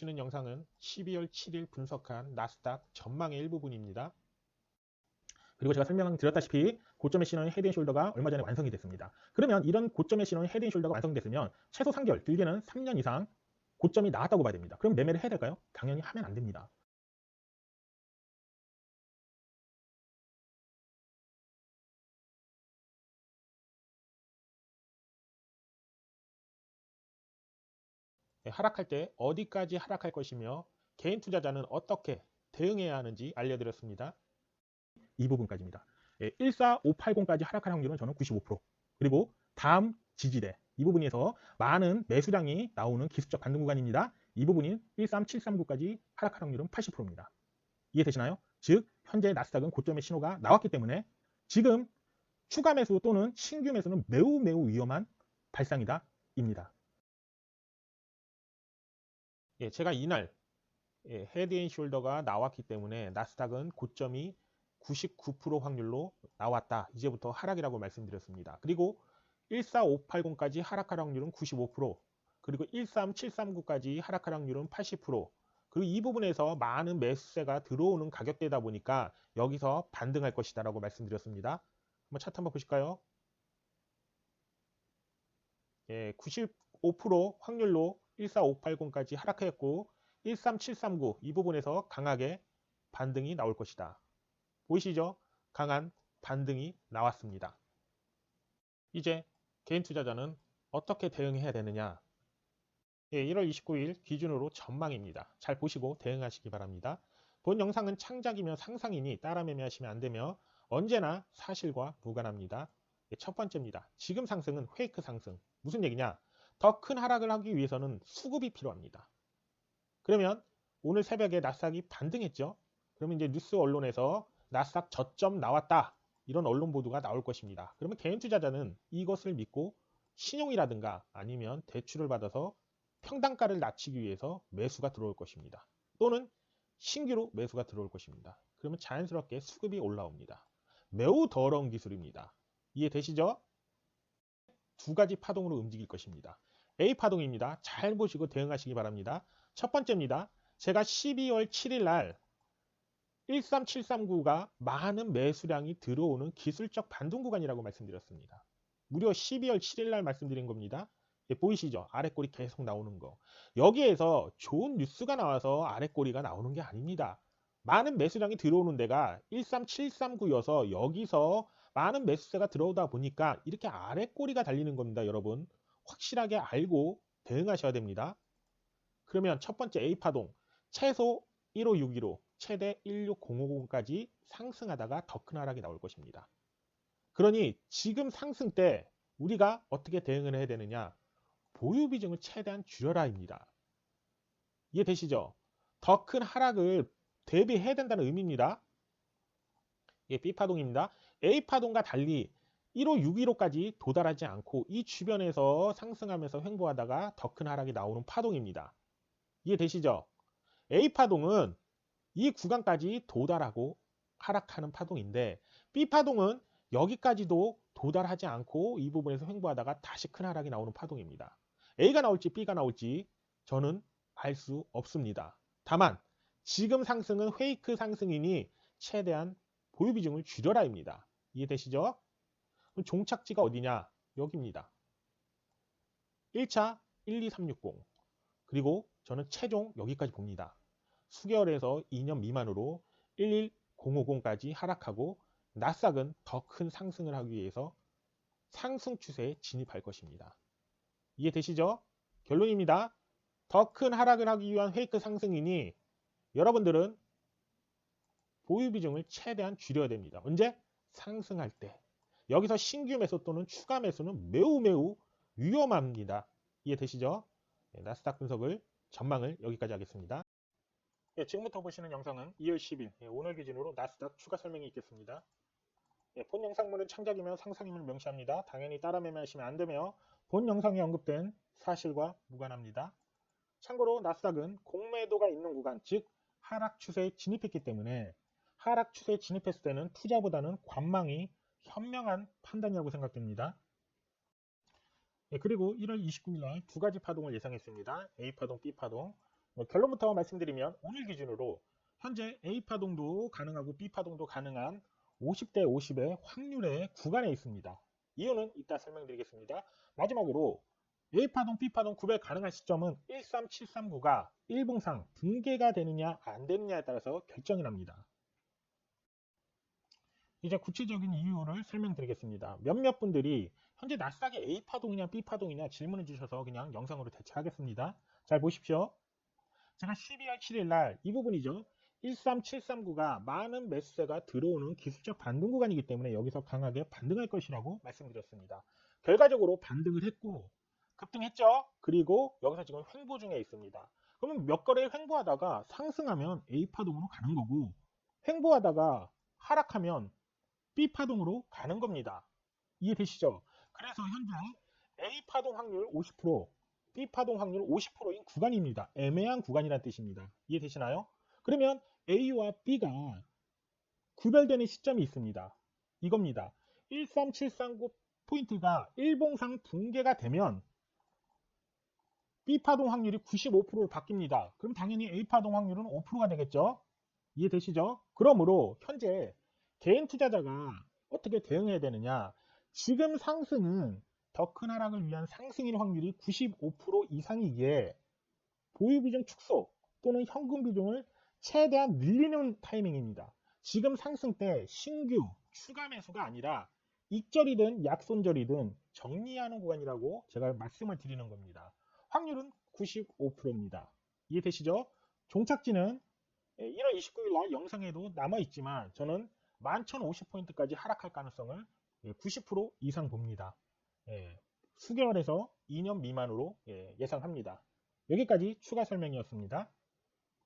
보시는 영상은 12월 7일 분석한 나스닥 전망의 일부분입니다. 그리고 제가 설명드렸다시피 고점의 신호인 헤드앤숄더가 얼마 전에 완성이 됐습니다. 그러면 이런 고점의 신호인 헤드앤숄더가 완성됐으면 최소 3개월, 길게는 3년 이상 고점이 나왔다고 봐야 됩니다. 그럼 매매를 해야 될까요? 당연히 하면 안 됩니다. 하락할 때 어디까지 하락할 것이며 개인 투자자는 어떻게 대응해야 하는지 알려드렸습니다. 이 부분까지입니다. 14580까지 하락할 확률은 저는 95% 그리고 다음 지지대 이 부분에서 많은 매수량이 나오는 기술적 반등 구간입니다. 이 부분인 13739까지 하락할 확률은 80%입니다. 이해되시나요? 즉 현재 나스닥은 고점의 신호가 나왔기 때문에 지금 추가 매수 또는 신규 매수는 매우 매우 위험한 발상이다 입니다. 예, 제가 이날 예, 헤드 앤 숄더가 나왔기 때문에 나스닥은 고점이 99% 확률로 나왔다. 이제부터 하락이라고 말씀드렸습니다. 그리고 14580까지 하락할 확률은 95%, 그리고 13739까지 하락할 확률은 80%, 그리고 이 부분에서 많은 매수세가 들어오는 가격대다 보니까 여기서 반등할 것이다 라고 말씀드렸습니다. 한번 차트 한번 보실까요? 예, 95% 확률로 14580까지 하락했고 13739 이 부분에서 강하게 반등이 나올 것이다. 보이시죠? 강한 반등이 나왔습니다. 이제 개인 투자자는 어떻게 대응해야 되느냐? 예, 1월 29일 기준으로 전망입니다. 잘 보시고 대응하시기 바랍니다. 본 영상은 창작이며 상상이니 따라 매매하시면 안 되며 언제나 사실과 무관합니다. 예, 첫 번째입니다. 지금 상승은 페이크 상승. 무슨 얘기냐? 더 큰 하락을 하기 위해서는 수급이 필요합니다. 그러면 오늘 새벽에 나스닥이 반등했죠? 그러면 이제 뉴스 언론에서 나스닥 저점 나왔다. 이런 언론 보도가 나올 것입니다. 그러면 개인 투자자는 이것을 믿고 신용이라든가 아니면 대출을 받아서 평단가를 낮추기 위해서 매수가 들어올 것입니다. 또는 신규로 매수가 들어올 것입니다. 그러면 자연스럽게 수급이 올라옵니다. 매우 더러운 기술입니다. 이해 되시죠? 두 가지 파동으로 움직일 것입니다. A 파동입니다. 잘 보시고 대응하시기 바랍니다. 첫 번째입니다. 제가 12월 7일 날 13739가 많은 매수량이 들어오는 기술적 반등 구간이라고 말씀드렸습니다. 무려 12월 7일 날 말씀드린 겁니다. 예, 보이시죠? 아래 꼬리 계속 나오는 거. 여기에서 좋은 뉴스가 나와서 아래 꼬리가 나오는 게 아닙니다. 많은 매수량이 들어오는 데가 13739여서 여기서 많은 매수세가 들어오다 보니까 이렇게 아래 꼬리가 달리는 겁니다. 여러분 확실하게 알고 대응하셔야 됩니다. 그러면 첫 번째 A파동 최소 1561호 최대 16050까지 상승하다가 더 큰 하락이 나올 것입니다. 그러니 지금 상승 때 우리가 어떻게 대응을 해야 되느냐? 보유 비중을 최대한 줄여라입니다. 이해되시죠? 더 큰 하락을 대비해야 된다는 의미입니다. 예, B파동입니다. A파동과 달리 1호, 615까지 도달하지 않고 이 주변에서 상승하면서 횡보하다가 더 큰 하락이 나오는 파동입니다. 이해되시죠? A파동은 이 구간까지 도달하고 하락하는 파동인데 B파동은 여기까지도 도달하지 않고 이 부분에서 횡보하다가 다시 큰 하락이 나오는 파동입니다. A가 나올지 B가 나올지 저는 알 수 없습니다. 다만 지금 상승은 페이크 상승이니 최대한 보유 비중을 줄여라입니다. 이해되시죠? 그럼 종착지가 어디냐? 여기입니다. 1차 12360 그리고 저는 최종 여기까지 봅니다. 수개월에서 2년 미만으로 11050까지 하락하고 나스닥은 더 큰 상승을 하기 위해서 상승 추세에 진입할 것입니다. 이해되시죠? 결론입니다. 더 큰 하락을 하기 위한 페이크 상승이니 여러분들은 보유 비중을 최대한 줄여야 됩니다. 언제? 상승할 때. 여기서 신규 매수 또는 추가 매수는 매우 매우 위험합니다. 이해되시죠? 네, 나스닥 분석을 전망을 여기까지 하겠습니다. 예, 지금부터 보시는 영상은 2월 10일 예, 오늘 기준으로 나스닥 추가 설명이 있겠습니다. 예, 본 영상물은 창작이며 상상임을 명시합니다. 당연히 따라 매매하시면 안 되며 본 영상에 언급된 사실과 무관합니다. 참고로 나스닥은 공매도가 있는 구간, 즉 하락 추세에 진입했기 때문에 하락 추세에 진입했을 때는 투자보다는 관망이 현명한 판단이라고 생각됩니다. 예, 그리고 1월 29일 날 두 가지 파동을 예상했습니다. A파동, B파동. 어, 결론부터 말씀드리면 오늘 기준으로 현재 A 파동도 가능하고 B 파동도 가능한 50대 50의 확률의 구간에 있습니다. 이유는 이따 설명드리겠습니다. 마지막으로 A 파동, B 파동 구별 가능한 시점은 13739가 일봉상 붕괴가 되느냐 안 되느냐에 따라서 결정이 납니다. 이제 구체적인 이유를 설명드리겠습니다. 몇몇 분들이 현재 나스닥이 A 파동이냐 B 파동이냐 질문해 주셔서 그냥 영상으로 대체하겠습니다. 잘 보십시오. 제가 12월 7일 날 이 부분이죠. 13739가 많은 매수세가 들어오는 기술적 반등 구간이기 때문에 여기서 강하게 반등할 것이라고 말씀드렸습니다. 결과적으로 반등을 했고 급등했죠. 그리고 여기서 지금 횡보 중에 있습니다. 그러면 몇 거래 횡보하다가 상승하면 A 파동으로 가는 거고 횡보하다가 하락하면 B 파동으로 가는 겁니다. 이해되시죠? 그래서 현재 A 파동 확률 50%, B 파동 확률 50%인 구간입니다. 애매한 구간이라는 뜻입니다. 이해되시나요? 그러면 A와 B가 구별되는 시점이 있습니다. 이겁니다. 13739 포인트가 일봉상 붕괴가 되면 B 파동 확률이 95%로 바뀝니다. 그럼 당연히 A 파동 확률은 5%가 되겠죠? 이해되시죠? 그러므로 현재 개인 투자자가 어떻게 대응해야 되느냐? 지금 상승은 더 큰 하락을 위한 상승일 확률이 95% 이상이기에 보유 비중 축소 또는 현금 비중을 최대한 늘리는 타이밍입니다. 지금 상승 때 신규 추가 매수가 아니라 익절이든 약손절이든 정리하는 구간이라고 제가 말씀을 드리는 겁니다. 확률은 95%입니다. 이해되시죠? 종착지는 1월 29일 날 영상에도 남아 있지만 저는 11,050포인트까지 하락할 가능성을 90% 이상 봅니다. 예, 수개월에서 2년 미만으로 예, 예상합니다. 여기까지 추가 설명이었습니다.